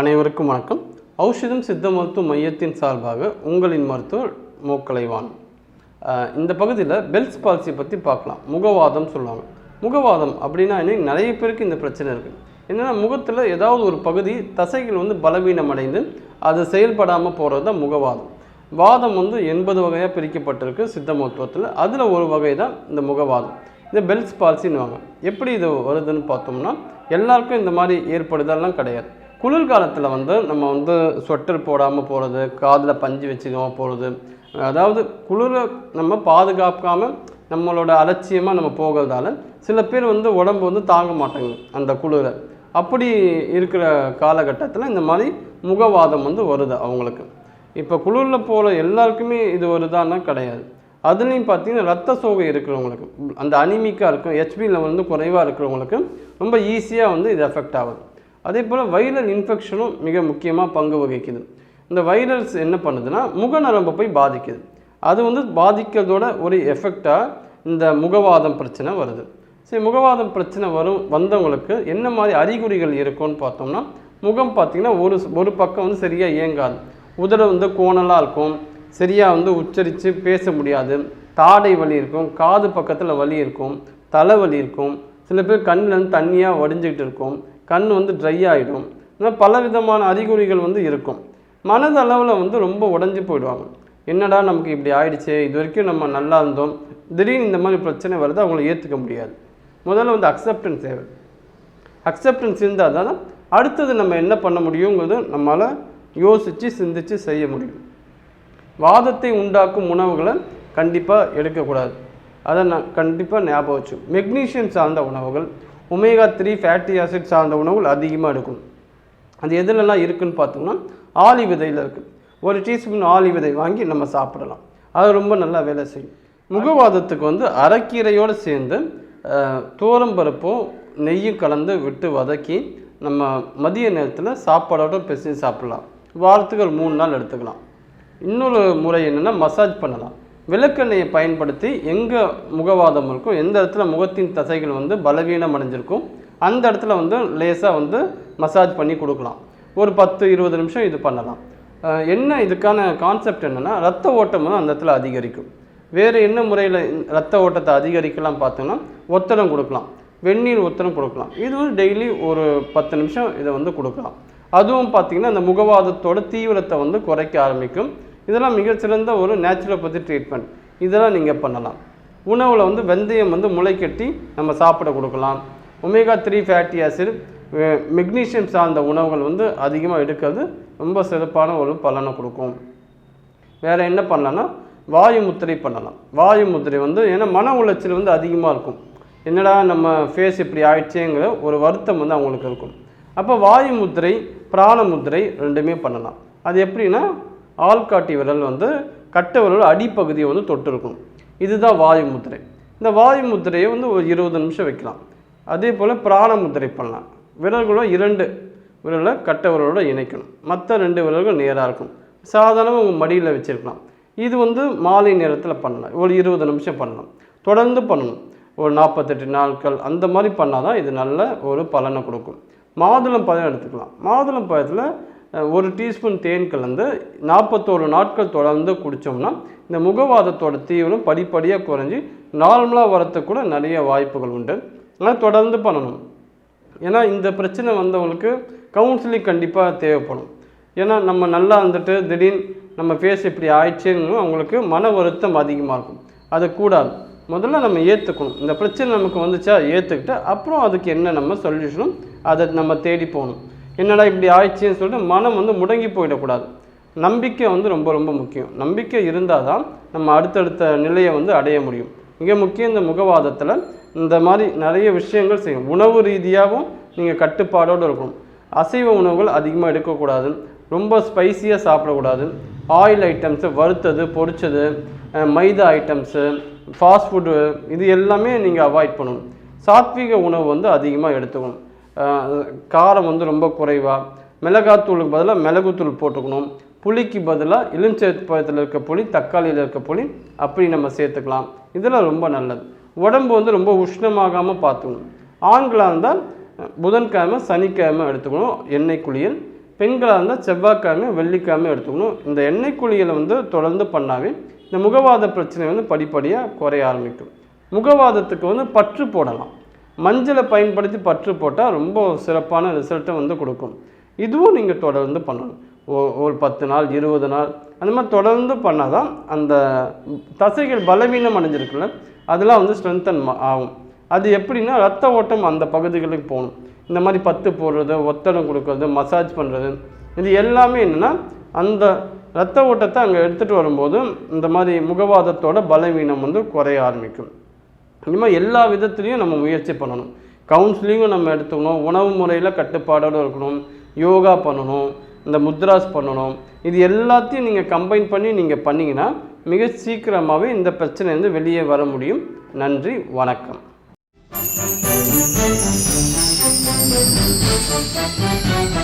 அனைவருக்கும் வணக்கம். ஔஷதம் சித்த மருத்துவ மையத்தின் சார்பாக உங்களின் மருத்துவர் மூக்கலைவான் இந்த பகுதியில் பெல்ஸ் பால்சி பற்றி பார்க்கலாம். முகவாதம் சொல்லுவாங்க. முகவாதம் அப்படின்னா இன்னைக்கு நிறைய பேருக்கு இந்த பிரச்சனை இருக்குது என்னென்னா முகத்தில் ஏதாவது ஒரு பகுதி தசைகள் வந்து பலவீனம் அடைந்து அது செயல்படாமல் போகிறது தான் முகவாதம். வாதம் வந்து எண்பது வகையாக பிரிக்கப்பட்டிருக்கு சித்த மருத்துவத்தில். அதில் ஒரு வகை தான் இந்த முகவாதம். இந்த பெல்ஸ் பால்சின்னுவாங்க எப்படி இது வருதுன்னு பார்த்தோம்னா எல்லாருக்கும் இந்த மாதிரி ஏற்படுதெல்லாம் கிடையாது. குளிர்காலத்தில் வந்து நம்ம வந்து ஸ்வெட்டர் போடாமல் போகிறது காதில் பஞ்சு வச்சுக்காமல் போகிறது அதாவது குளிரை நம்ம பாதுகாக்காமல் நம்மளோட அலட்சியமாக நம்ம போகிறதால சில பேர் வந்து உடம்பு வந்து தாங்க மாட்டாங்க அந்த குளிரை. அப்படி இருக்கிற காலகட்டத்தில் இந்த மாதிரி முகவாதம் வந்து வருது அவங்களுக்கு. இப்போ குளிரில் போகிற எல்லாருக்குமே இது வருதான்னா கிடையாது. அதுலேயும் பார்த்தீங்கன்னா ரத்த சோகை இருக்கிறவங்களுக்கு அந்த அனிமிக்காக இருக்கும் ஹெச்பி லெவல் வந்து குறைவாக இருக்கிறவங்களுக்கு ரொம்ப ஈஸியாக வந்து இது எஃபெக்ட் ஆகுது. அதே போல் வைரல் இன்ஃபெக்ஷனும் மிக முக்கியமாக பங்கு வகிக்குது. இந்த வைரல்ஸ் என்ன பண்ணுதுன்னா முகநரம்பை போய் பாதிக்குது. அது வந்து பாதிக்கிறதோட ஒரு எஃபெக்டாக இந்த முகவாதம் பிரச்சனை வருது. சரி முகவாதம் பிரச்சனை வரும் வந்தவங்களுக்கு என்ன மாதிரி அறிகுறிகள் இருக்கும்னு பார்த்தோம்னா முகம் பார்த்திங்கன்னா ஒரு ஒரு பக்கம் வந்து சரியாக இயங்காது. உதடு வந்து கோணலாக இருக்கும் சரியாக வந்து உச்சரித்து பேச முடியாது. தாடை வலி இருக்கும் காது பக்கத்தில் வலி இருக்கும் தலைவலி இருக்கும். சில பேர் கண்ணில் வந்து தண்ணியாக வடிஞ்சிக்கிட்டு இருக்கும். கண் வந்து ட்ரை ஆகிடும் இந்த பல விதமான அறிகுறிகள் வந்து இருக்கும். மனதளவில் வந்து ரொம்ப உடஞ்சி போயிடுவாங்க. என்னடா நமக்கு இப்படி ஆயிடுச்சு இது வரைக்கும் நம்ம நல்லா இருந்தோம். திடீர்னு இந்த மாதிரி பிரச்சனை வருது அவங்கள ஏற்றுக்க முடியாது. முதல்ல வந்து அக்செப்டன்ஸ் தேவை. அக்செப்டன்ஸ் இருந்தால் தான் அடுத்தது நம்ம என்ன பண்ண முடியுங்கிறது நம்மளால் யோசித்து சிந்தித்து செய்ய முடியும். வாதத்தை உண்டாக்கும் உணவுகளை கண்டிப்பாக எடுக்கக்கூடாது. அதை நான் கண்டிப்பாக ஞாபகம் வச்சு மெக்னீஷியம் சார்ந்த உணவுகள் ஒமேகா த்ரீ ஃபேட்டி ஆசிட் சார்ந்த உணவுகள் அதிகமாக எடுக்கும். அது எதுலலாம் இருக்குன்னு பார்த்தோம்னா ஆலி விதையில் இருக்குது ஒரு டீஸ்பூன் ஆலி விதை வாங்கி நம்ம சாப்பிடலாம். அது ரொம்ப நல்லா வேலை செய்யும். முகவாதத்துக்கு வந்து அரைக்கீரையோடு சேர்ந்து அஹ், நெய்யும் கலந்து விட்டு வதக்கி நம்ம மதிய நேரத்தில் சாப்பாடோட பிசைஞ்சு சாப்பிட்லாம். வாரத்துக்கு ஒரு மூணு நாள் எடுத்துக்கலாம். இன்னொரு முறை என்னென்னா மசாஜ் பண்ணலாம். விளக்கெண்ணெயை பயன்படுத்தி எங்கே முகவாதம் இருக்கோ எந்த இடத்துல முகத்தின் தசைகள் வந்து பலவீனம் அடைஞ்சிருக்கும்? அந்த இடத்துல வந்து லேசாக வந்து மசாஜ் பண்ணி கொடுக்கலாம். ஒரு பத்து இருபது நிமிஷம் இது பண்ணலாம். என்ன இதுக்கான கான்செப்ட் என்னென்னா ரத்த ஓட்டம் வந்து அந்த இடத்துல அதிகரிக்கும். வேறு என்ன முறையில் ரத்த ஓட்டத்தை அதிகரிக்கலாம் பார்த்தோம்னா ஒத்தடம் கொடுக்கலாம். வெந்நீர் ஒத்தடம் கொடுக்கலாம். இது வந்து டெய்லி ஒரு பத்து நிமிஷம் இதை வந்து கொடுக்கலாம். அதுவும் பார்த்திங்கன்னா அந்த முகவாதத்தோட தீவிரத்தை வந்து குறைக்க ஆரம்பிக்கும். இதெல்லாம் மிகச்சிறந்த ஒரு நேச்சுரோபதி ட்ரீட்மெண்ட் இதெல்லாம் நீங்கள் பண்ணலாம். உணவில் வந்து வெந்தயம் வந்து முளைக்கட்டி நம்ம சாப்பிட கொடுக்கலாம். Omega three fatty acid magnesium சார்ந்த உணவுகள் வந்து அதிகமாக எடுக்கிறது ரொம்ப சிறப்பான ஒரு பலனை கொடுக்கும். வேறு என்ன பண்ணலான்னா வாயு முத்திரை பண்ணலாம். வாயு முத்திரை வந்து ஏன்னா மன உளைச்சல் வந்து அதிகமாக இருக்கும். என்னடா நம்ம ஃபேஸ் இப்படி ஆயிடுச்சேங்கிற ஒரு வருத்தம் வந்து அவங்களுக்கு இருக்கும். அப்போ வாயு முத்திரை பிராண முத்திரை ரெண்டுமே பண்ணலாம். அது எப்படின்னா ஆள்காட்டி விரல் வந்து கட்டை விரல் அடிப்பகுதியை வந்து தொட்டிருக்கும். இதுதான் வாயு முத்திரை. இந்த வாயு முத்திரையை வந்து ஒரு இருபது நிமிஷம் வைக்கலாம். அதே போல் பிராண முத்திரை பண்ணலாம். விரல்களோட இரண்டு விரலை கட்டை விரலோட இணைக்கணும். மற்ற ரெண்டு விரல்கள் நேராக இருக்கும். சாதாரணமாக உங்கள் மடியில் வச்சுருக்கலாம். இது வந்து மாலை நேரத்தில் பண்ணலாம். ஒரு இருபது நிமிஷம் பண்ணலாம். தொடர்ந்து பண்ணணும். ஒரு நாற்பத்தெட்டு நாட்கள் அந்த மாதிரி பண்ணால் தான் இது நல்ல ஒரு பலனை கொடுக்கும். மாதுளம் பழம் எடுத்துக்கலாம். மாதுளம் பழத்தில் ஒரு டீஸ்பூன் தேன் கலந்து நாற்பத்தோரு நாட்கள் தொடர்ந்து குடித்தோம்னா இந்த முகவாதத்தோட தீவிரம் படிப்படியாக குறைஞ்சி நார்மலாக வரத்துக்கு கூட நிறைய வாய்ப்புகள் உண்டு. ஆனால் தொடர்ந்து பண்ணணும். ஏன்னா இந்த பிரச்சனை வந்தவங்களுக்கு கவுன்சிலிங் கண்டிப்பாக தேவைப்படும். ஏன்னா நம்ம நல்லா இருந்துட்டு திடீர்னு நம்ம ஃபேஸ் இப்படி ஆயிடுச்சுன்னு அவங்களுக்கு மன வருத்தம் அதிகமாக இருக்கும். அது கூடாது. முதல்ல நம்ம ஏற்றுக்கணும் இந்த பிரச்சனை நமக்கு வந்துச்சா ஏற்றுக்கிட்டு அப்புறம் அதுக்கு என்ன நம்ம சொல்யூஷனும் அதை நம்ம தேடி போகணும். என்னடா இப்படி ஆயிடுச்சுன்னு சொல்லிட்டு மனம் வந்து முடங்கி போயிடக்கூடாது. நம்பிக்கை வந்து ரொம்ப ரொம்ப முக்கியம். நம்பிக்கை இருந்தால் தான் நம்ம அடுத்தடுத்த நிலையை வந்து அடைய முடியும். மிக முக்கியம் இந்த முகவாதத்தில் இந்த மாதிரி நிறைய விஷயங்கள் செய்யும். உணவு ரீதியாகவும் நீங்கள் கட்டுப்பாடோடு இருக்கணும். அசைவ உணவுகள் அதிகமாக எடுக்கக்கூடாது. ரொம்ப ஸ்பைசியாக சாப்பிடக்கூடாது. ஆயில் ஐட்டம்ஸு வறுத்தது பொரிச்சது மைதா ஐட்டம்ஸு ஃபாஸ்ட் ஃபுட்டு இது எல்லாமே நீங்கள் அவாய்ட் பண்ணணும். சாத்விக உணவு வந்து அதிகமாக எடுத்துக்கணும். காரம் வந்து ரொம்ப குறைவாக மிளகாத்தூளுக்கு பதிலாக மிளகுத்தூள் போட்டுக்கணும். புளிக்கு பதிலாக எலுமிச்சப்பழத்தில் இருக்க புளி தக்காளியில் இருக்க புளி அப்படி நம்ம சேர்த்துக்கலாம். இதெல்லாம் ரொம்ப நல்லது. உடம்பு வந்து ரொம்ப உஷ்ணமாகாமல் பார்த்துக்கணும். ஆண்களாக இருந்தால் புதன்கிழமை சனிக்கிழமை எடுத்துக்கணும். எண்ணெய் குளியல். பெண்களாக இருந்தால் செவ்வாய்க்கிழமை வெள்ளிக்கிழமை எடுத்துக்கணும். இந்த எண்ணெய் குளியலை வந்து தொடர்ந்து பண்ணாவே இந்த முகவாத பிரச்சனை வந்து படிப்படியாக குறைய ஆரம்பிக்கும். முகவாதத்துக்கு வந்து பற்று போடலாம். மஞ்சளை பயன்படுத்தி பற்று போட்டால் ரொம்ப சிறப்பான ரிசல்ட்டை வந்து கொடுக்கும். இதுவும் நீங்கள் தொடர்ந்து பண்ணணும். ஓ ஒரு பத்து நாள் இருபது நாள் அந்த மாதிரி தொடர்ந்து பண்ணால் தான் அந்த தசைகள் பலவீனம் அடைஞ்சிருக்குல்ல அதெல்லாம் வந்து ஸ்ட்ரென்தன் ஆகும். அது எப்படின்னா ரத்த ஓட்டம் அந்த பகுதிகளுக்கு போகணும். இந்த மாதிரி பத்து போடுறது ஒத்தடம் கொடுக்கறது மசாஜ் பண்ணுறது இது எல்லாமே என்னென்னா அந்த ரத்த ஓட்டத்தை அங்கே எடுத்துகிட்டு வரும்போது இந்த மாதிரி முகவாதத்தோட பலவீனம் வந்து குறைய ஆரம்பிக்கும். இனிமேல் எல்லா விதத்துலேயும் நம்ம முயற்சி பண்ணணும். கவுன்சிலிங்கும் நம்ம எடுத்துக்கணும். உணவு முறையில் கட்டுப்பாடோடு இருக்கணும். யோகா பண்ணணும். இந்த முத்ராஸ் பண்ணணும். இது எல்லாத்தையும் நீங்கள் கம்பைன் பண்ணி நீங்கள் பண்ணிங்கன்னா மிக சீக்கிரமாகவே இந்த பிரச்சனையிலேருந்து வெளியே வர முடியும். நன்றி. வணக்கம். Thank you.